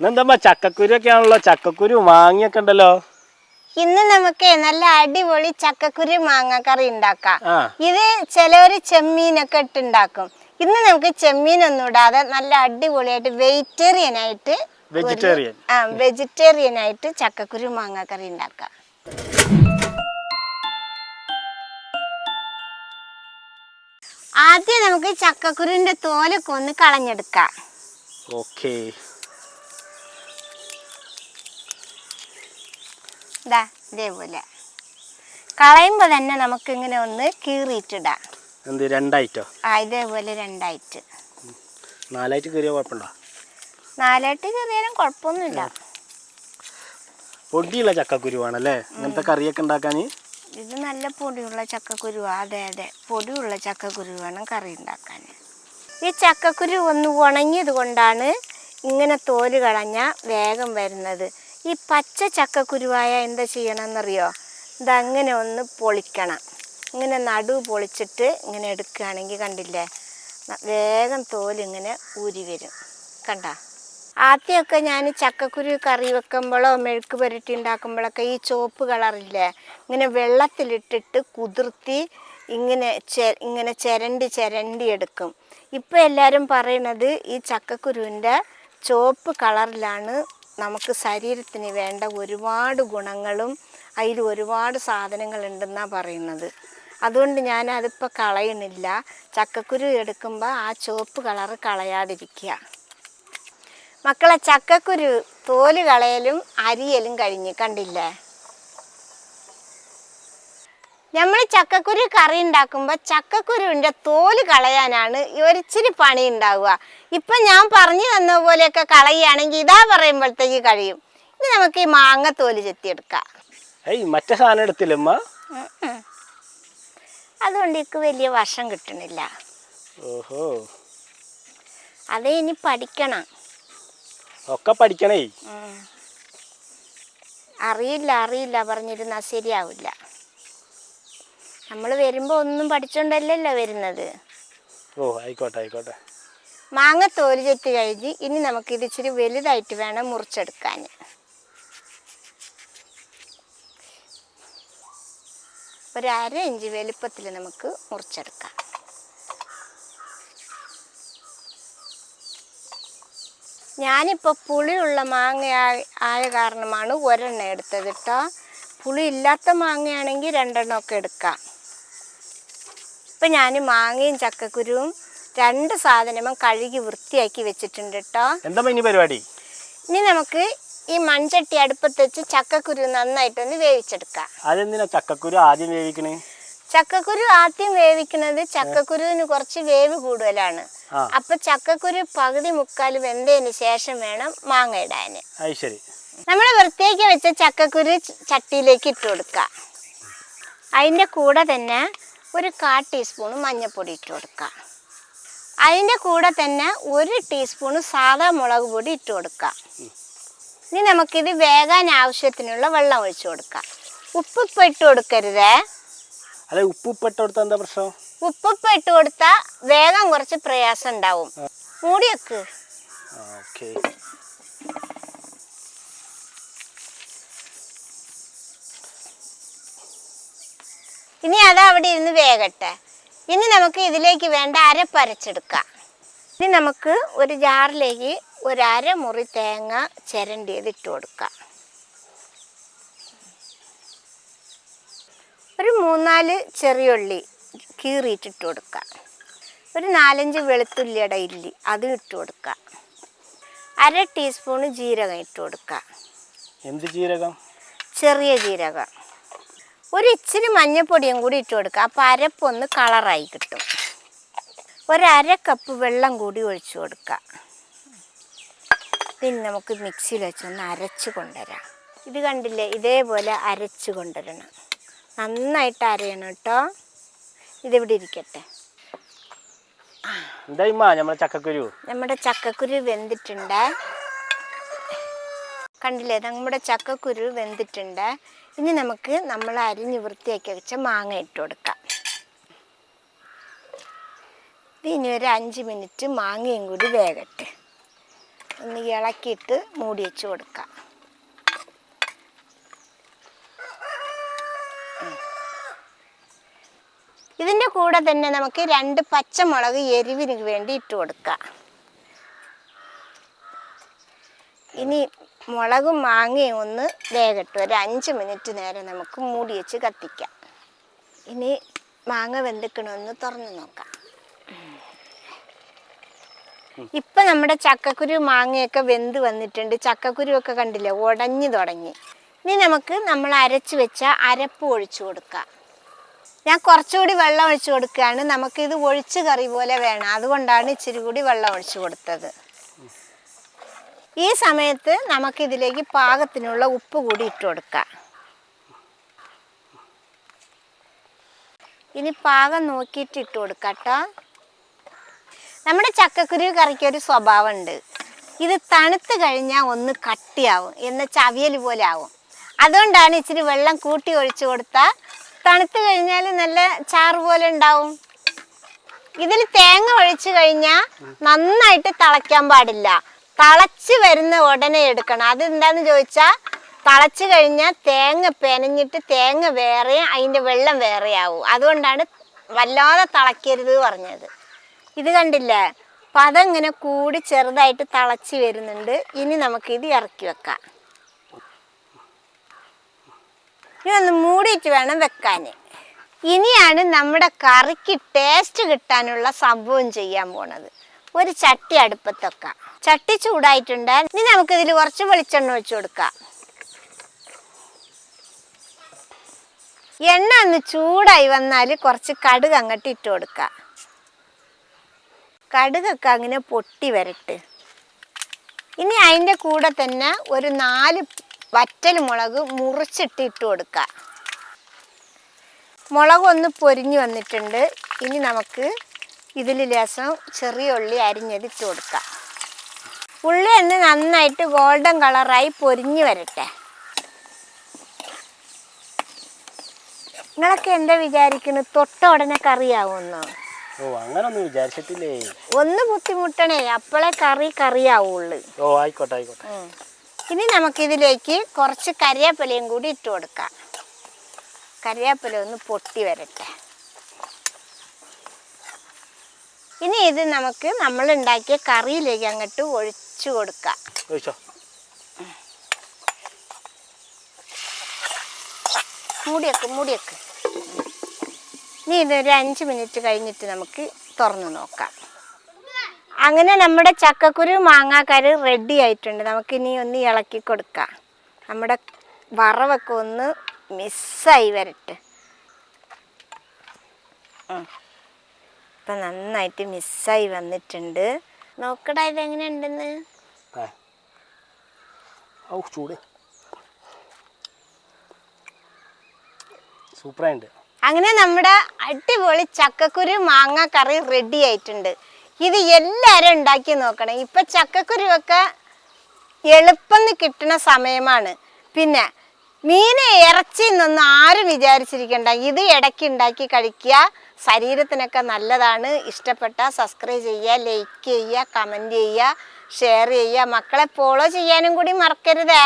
ഇന്നെന്താ ചക്കക്കുരു ഒക്കെ ആണല്ലോ ചക്കക്കുരു മാങ്ങിയൊക്കെ ഉണ്ടല്ലോ. ഇന്ന് നമുക്ക് നല്ല അടിപൊളി ചക്കക്കുരു മാങ്ങാക്കറി ഉണ്ടാക്കാം. ഇത് ചിലവര് ചെമ്മീനൊക്കെ ഇട്ടുണ്ടാക്കും. ഇന്ന് നമുക്ക് ചെമ്മീനൊന്നും ഇടാതെ നല്ല അടിപൊളിയായിട്ട് വെജിറ്റേറിയൻ. ആയിട്ട് വെജിറ്റേറിയൻ ആ വെജിറ്റേറിയൻ ആയിട്ട് ചക്കക്കുരു മാങ്ങാക്കറി ഉണ്ടാക്കാം. ആദ്യം നമുക്ക് ചക്കക്കുരുവിന്റെ തോലൊക്കെ ഒന്ന് കളഞ്ഞെടുക്കാം. ഓക്കെ. ഇതാ ഇതേപോലെ. കളയുമ്പോൾ തന്നെ നമുക്ക് ഇങ്ങനെ ഒന്ന് കീറിയിട്ടിടാം. എന്ത് രണ്ടായിട്ടോ? ആ ഇതേപോലെ രണ്ടായിട്ട്. നാലായിട്ട് കീറിയ കുഴപ്പമുണ്ടോ? നാലായിട്ട് കീറിയാലും കുഴപ്പമൊന്നുമില്ല. പൊടിയുള്ള ചക്കക്കുരു ആണല്ലേ ഇങ്ങനത്തെ കറിയൊക്കെ ഉണ്ടാക്കാൻ ഇത് നല്ല പൊടിയുള്ള ചക്കക്കുരു അതെ അതെ. പൊടിയുള്ള ചക്കക്കുരു വേണം കറി ഉണ്ടാക്കാൻ ഈ ചക്കക്കുരു ഒന്ന് ഉണങ്ങിയത് കൊണ്ടാണ് ഇങ്ങനെ തോൽ കളഞ്ഞാൽ വേഗം വരുന്നത്. ഈ പച്ച ചക്കക്കുരുവായ എന്താ ചെയ്യണമെന്നറിയോ ഇതങ്ങനെ ഒന്ന് പൊളിക്കണം. ഇങ്ങനെ നടു പൊളിച്ചിട്ട് ഇങ്ങനെ എടുക്കുകയാണെങ്കിൽ കണ്ടില്ലേ? വേഗം തോലിങ്ങനെ ഊരി വരും. കണ്ട? ആദ്യമൊക്കെ ഞാൻ ചക്കക്കുരു കറി വെക്കുമ്പോഴോ മെഴുക്ക് പുരട്ടി ഉണ്ടാക്കുമ്പോഴൊക്കെ ഈ ചുവപ്പ് കളറില്ലേ ഇങ്ങനെ വെള്ളത്തിലിട്ടിട്ട് കുതിർത്തി ഇങ്ങനെ ചെ ഇങ്ങനെ ചിരണ്ടി ചിരണ്ടി എടുക്കും. ഇപ്പം എല്ലാവരും പറയണത് ഈ ചക്കക്കുരുവിന്റെ ചുവപ്പ് കളറിലാണ് നമുക്ക് ശരീരത്തിന് വേണ്ട ഒരുപാട് ഗുണങ്ങളും അതിൽ ഒരുപാട് സാധനങ്ങളുണ്ടെന്നാണ് പറയുന്നത്. അതുകൊണ്ട് ഞാൻ അതിപ്പോൾ കളയണില്ല. ചക്കക്കുരു എടുക്കുമ്പോൾ ആ ചുവപ്പ് കളറ് കളയാതിരിക്കുക. മക്കളെ ചക്കക്കുരു തോൽ കളയലും അരിയലും കഴിഞ്ഞ്. കണ്ടില്ലേ? നമ്മൾ ചക്കക്കുരു കറി ഉണ്ടാക്കുമ്പോൾ ചക്കക്കുരുവിന്റെ തോൽ കളയാനാണ് ഒരിച്ചിരി പണി ഉണ്ടാവുക. ഇപ്പം ഞാൻ പറഞ്ഞു തന്ന പോലെയൊക്കെ കളയുകയാണെങ്കിൽ ഇതാ പറയുമ്പോഴത്തേക്ക് കഴിയും. ഇനി നമുക്ക് ഈ മാങ്ങ തോൽ ചെത്തിയെടുക്കാം. ഏയ് മറ്റേ സാധനം എടുത്തില്ലമ്മ ഉം ഉം. അതുകൊണ്ട് എനിക്ക് വലിയ വശം കിട്ടണില്ല. ഓഹോ. അതേ ഇനി പഠിക്കണം. ഒക്കെ പഠിക്കണേ. അറിയില്ല അറിയില്ല പറഞ്ഞിരുന്നാൽ ശരിയാവില്ല. നമ്മൾ വരുമ്പോൾ ഒന്നും പഠിച്ചോണ്ടല്ലല്ലോ വരുന്നത്. ഓ ആയിക്കോട്ടെ ആയിക്കോട്ടെ. മാങ്ങ തോൽ ചെത്തി കഴിഞ്ഞ് ഇനി നമുക്ക് ഇത് ഇച്ചിരി വലുതായിട്ട് വേണം മുറിച്ചെടുക്കാൻ ഒരു അര ഇഞ്ച് വലുപ്പത്തിൽ നമുക്ക് മുറിച്ചെടുക്കാം. ഞാനിപ്പോൾ പുളിയുള്ള മാങ്ങ ആയ- ആയ കാരണമാണ് ഒരെണ്ണം എടുത്തത് കേട്ടോ പുളി ഇല്ലാത്ത മാങ്ങയാണെങ്കിൽ രണ്ടെണ്ണമൊക്കെ എടുക്കാം. ഇപ്പം ഞാൻ മാങ്ങയും ചക്കക്കുരുവും രണ്ട് സാധനവും കഴുകി വൃത്തിയാക്കി വെച്ചിട്ടുണ്ട് കേട്ടോ. എന്താ ഇനി പരിപാടി? ഇനി നമുക്ക് ഈ മൺചട്ടി അടുപ്പത്ത് വെച്ച് ചക്കക്കുരു നന്നായിട്ടൊന്ന് വേവിച്ചെടുക്കാം. അതെന്തിനാ ചക്കക്കുരു ആദ്യം വേവിക്കണേ? ചക്കക്കുരു ആദ്യം വേവിക്കുന്നത് ചക്കക്കുരുവിന് കുറച്ച് വേവ് കൂടുതലാണ്. അപ്പൊ ചക്കക്കുരു പകുതി മുക്കാൽ വെന്തതിന് ശേഷം വേണം മാങ്ങ ഇടാന്. നമ്മൾ വൃത്തിയാക്കി വെച്ച ചക്കക്കുരു ചട്ടിയിലേക്ക് ഇട്ട് കൊടുക്കുക അതിന്റെ കൂടെ തന്നെ ഒരു കാ ടീസ്പൂൺ മഞ്ഞൾപ്പൊടി ഇട്ട് കൊടുക്കുക അതിന്റെ കൂടെ തന്നെ ഒരു ടീസ്പൂൺ സാധാ മുളക് പൊടി ഇട്ട് കൊടുക്കുക ഇനി നമുക്കിത് വേകാൻ ആവശ്യത്തിനുള്ള വെള്ളം ഒഴിച്ച് കൊടുക്കാം. ഉപ്പുപ്പ് ഇട്ട് കൊടുക്കരുതേ. അല്ലെ ഉപ്പ് ഇട്ട് കൊടുത്താൽ എന്താ പ്രശ്നം? ഉപ്പുപ്പ് ഇട്ട് കൊടുത്താൽ വേഗം കുറച്ച് പ്രയാസം ഉണ്ടാവും. മൂടി വെക്ക്. ഓക്കെ. ഇനി അത് അവിടെ ഇരുന്ന് വേകട്ടെ. ഇനി നമുക്ക് ഇതിലേക്ക് വേണ്ട അരപ്പരച്ചെടുക്കാം ഇനി നമുക്ക് ഒരു ജാറിലേക്ക് ഒരു അര മുറി തേങ്ങ ചിരണ്ടിയത് ഇട്ട് കൊടുക്കാം. ഒരു മൂന്നാൽ ചെറിയുള്ളി കീറിയിട്ടിട്ട് കൊടുക്കാം. ഒരു നാലഞ്ച് വെളുത്തുള്ളിയുടെ ഇല്ലി അതും ഇട്ട് കൊടുക്കാം. അര ടീസ്പൂണ് ജീരകം ഇട്ട് കൊടുക്കാം. എന്ത് ജീരകം? ചെറിയ ജീരകം. ഒരു ഇച്ചിരി മഞ്ഞൾപ്പൊടിയും കൂടി ഇട്ട് കൊടുക്കുക. അപ്പോൾ അരപ്പൊന്ന് കളറായി കിട്ടും. ഒരര കപ്പ് വെള്ളം കൂടി ഒഴിച്ച് കൊടുക്കുക. പിന്നെ നമുക്ക് മിക്സിയിൽ വെച്ചൊന്ന് അരച്ച് കൊണ്ടുവരാം. ഇത് കണ്ടില്ലേ? ഇതേപോലെ അരച്ച് കൊണ്ടുവരണം. നന്നായിട്ട് അരയണം കേട്ടോ. ഇതിവിടെ ഇരിക്കട്ടെ. നമ്മുടെ ചക്കക്കുരു. നമ്മുടെ ചക്കക്കുരു വെന്തിട്ടുണ്ട്. കണ്ടില്ലേ? നമ്മുടെ ചക്കക്കുരു വെന്തിട്ടുണ്ട്. ഇനി നമുക്ക് നമ്മൾ അരിഞ്ഞ് വൃത്തിയാക്കി വെച്ച മാങ്ങ ഇട്ട് കൊടുക്കാം. ഇനി ഒരു അഞ്ച് മിനിറ്റ് മാങ്ങയും കൂടി വേകട്ടെ. ഒന്ന് ഇളക്കിയിട്ട് മൂടി വെച്ച് കൊടുക്കാം. ഇതിന്റെ കൂടെ തന്നെ നമുക്ക് രണ്ട് പച്ചമുളക് എരിവിന് വേണ്ടി ഇട്ട് കൊടുക്കാം. ഇനി മുളകും മാങ്ങയും ഒന്ന് വേകട്ട് ഒരു അഞ്ച് മിനിറ്റ് നേരം നമുക്ക് മൂടി വെച്ച് കത്തിക്കാം. ഇനി മാങ്ങ വെന്തിക്കണമെന്ന് തുറന്നു നോക്കാം. ഇപ്പം നമ്മുടെ ചക്കക്കുരു മാങ്ങയൊക്കെ വെന്ത് വന്നിട്ടുണ്ട്. ചക്കക്കുരു ഒക്കെ കണ്ടില്ലേ? ഉടഞ്ഞു തുടങ്ങി. ഇനി നമുക്ക് നമ്മൾ അരച്ച് വെച്ച അരപ്പ് ഒഴിച്ചു കൊടുക്കാം. ഞാൻ കുറച്ചുകൂടി വെള്ളം ഒഴിച്ചു കൊടുക്കുകയാണ്. നമുക്കിത് ഒഴിച്ച് കറി പോലെ വേണം. അതുകൊണ്ടാണ് ഇച്ചിരി കൂടി വെള്ളം ഒഴിച്ചു കൊടുത്തത്. ഈ സമയത്ത് നമുക്കിതിലേക്ക് പാകത്തിനുള്ള ഉപ്പ് കൂടി ഇട്ട് കൊടുക്കാം. ഇനി പാകം നോക്കിയിട്ട് ഇട്ട് കൊടുക്കട്ടോ നമ്മുടെ ചക്കക്കുരു കറിക്ക് ഒരു സ്വഭാവമുണ്ട്. ഇത് തണുത്ത് കഴിഞ്ഞാൽ ഒന്ന് കട്ടിയാവും എന്ന ചവിയൽ പോലെ ആവും. അതുകൊണ്ടാണ് ഇച്ചിരി വെള്ളം കൂട്ടി ഒഴിച്ചു കൊടുത്താൽ തണുത്ത് കഴിഞ്ഞാൽ നല്ല ചാറ് പോലെ ഉണ്ടാവും. ഇതിൽ തേങ്ങ ഒഴിച്ചു കഴിഞ്ഞാൽ നന്നായിട്ട് തിളയ്ക്കാൻ പാടില്ല. തിളച്ച് വരുന്ന ഉടനെ എടുക്കണം. അതെന്താന്ന് ചോദിച്ചാൽ തിളച്ച് കഴിഞ്ഞാൽ തേങ്ങ പെനഞ്ഞിട്ട് തേങ്ങ വേറെ അതിന്റെ വെള്ളം വേറെയാവും. അതുകൊണ്ടാണ് വല്ലാതെ തളയ്ക്കരുത് പറഞ്ഞത്. ഇത് കണ്ടില്ലേ? അപ്പം അതങ്ങനെ കൂടി ചെറുതായിട്ട് തിളച്ച് വരുന്നുണ്ട്. ഇനി നമുക്കിത് ഇറക്കി വെക്കാം. ഇനി ഒന്ന് മൂടിയിട്ട് വേണം വെക്കാൻ ഇനിയാണ് നമ്മുടെ കറിക്ക് ടേസ്റ്റ് കിട്ടാനുള്ള സംഭവം ചെയ്യാൻ പോണത്. ഒരു ചട്ടി അടുപ്പത്ത് വെക്കാം ചട്ടി ചൂടായിട്ടുണ്ട്. ഇനി നമുക്ക് ഇതിൽ കുറച്ച് വെളിച്ചെണ്ണ ഒഴിച്ചു കൊടുക്കാം. എണ്ണ ഒന്ന് ചൂടായി വന്നാൽ കുറച്ച് കടുക് അങ്ങോട്ട് ഇട്ട് കൊടുക്കാം. കടുകൊക്കെ അങ്ങനെ പൊട്ടി വരട്ട്. ഇനി അതിന്റെ കൂടെ തന്നെ ഒരു നാല് വറ്റൽ മുളക് മുറിച്ചിട്ട് ഇട്ട് കൊടുക്കുക മുളക് ഒന്ന് പൊരിഞ്ഞു വന്നിട്ടുണ്ട്. ഇനി നമുക്ക് ഇതിൽ ലേശം ചെറിയ ഉള്ളി അരിഞ്ഞതിട്ട് കൊടുക്കാം. ഉള്ളി ഒന്ന് നന്നായിട്ട് ഗോൾഡൻ കളറായി പൊരിഞ്ഞു വരട്ടെ. നിങ്ങളൊക്കെ എന്താ വിചാരിക്കുന്നത് തൊട്ട ഉടനെ കറിയാവുമെന്നോ ഓ അങ്ങനൊന്നും വിചാരിച്ചിട്ടില്ലേ. ഒന്ന് ബുദ്ധിമുട്ടണേ അപ്പോളെ കറി കറിയാവുള്ളൂ. ഓ ആയിക്കോട്ടെ ആയിക്കോട്ടെ. ഇനി നമുക്കിതിലേക്ക് കുറച്ച് കറിവേപ്പിലയും കൂടി ഇട്ട് കൊടുക്കാം. കറിവേപ്പില ഒന്ന് പൊട്ടി വരട്ടെ. ഇനി ഇത് നമുക്ക് നമ്മൾ ഉണ്ടാക്കിയ കറിയിലേക്ക് അങ്ങോട്ട് ഒഴിച്ചു കൊടുക്കാം. മൂടിയൊക്കെ മൂടിയൊക്കെ ഇനി ഇതൊരു അഞ്ച് മിനിറ്റ് കഴിഞ്ഞിട്ട് നമുക്ക് തുറന്നു നോക്കാം. അങ്ങനെ നമ്മുടെ ചക്കക്കുരു മാങ്ങാക്കറി റെഡി ആയിട്ടുണ്ട്. നമുക്കിനി ഒന്ന് ഇളക്കി കൊടുക്കാം. നമ്മുടെ വറവൊക്കെ ഒന്ന് മിസ്സായി വരട്ടെ. ഉം. ഇപ്പം നന്നായിട്ട് മിസ്സായി വന്നിട്ടുണ്ട്. നോക്കടാ ഇതെങ്ങനെ ഉണ്ടെന്ന് ചൂട്. സൂപ്പറായിട്ടുണ്ട് അങ്ങനെ നമ്മുടെ അടിപൊളി ചക്കക്കുരു മാങ്ങ കറി റെഡി ആയിട്ടുണ്ട്. ഇത് എല്ലാവരും ഉണ്ടാക്കി നോക്കണം. ഇപ്പൊ ചക്കക്കുരു ഒക്കെ എളുപ്പം കിട്ടണ സമയമാണ്. പിന്നെ മീൻ ഇറച്ചി നിന്ന് ആരും വിചാരിച്ചിരിക്കണ്ട. ഇത് ഇടയ്ക്ക് ഉണ്ടാക്കി കഴിക്കുക. ശരീരത്തിനൊക്കെ നല്ലതാണ്. ഇഷ്ടപ്പെട്ട സബ്സ്ക്രൈബ് ചെയ്യുക ലൈക്ക് ചെയ്യുക കമന്റ് ചെയ്യുക ഷെയർ ചെയ്യുക. മക്കളെ ഫോളോ ചെയ്യാനും കൂടി മറക്കരുതേ.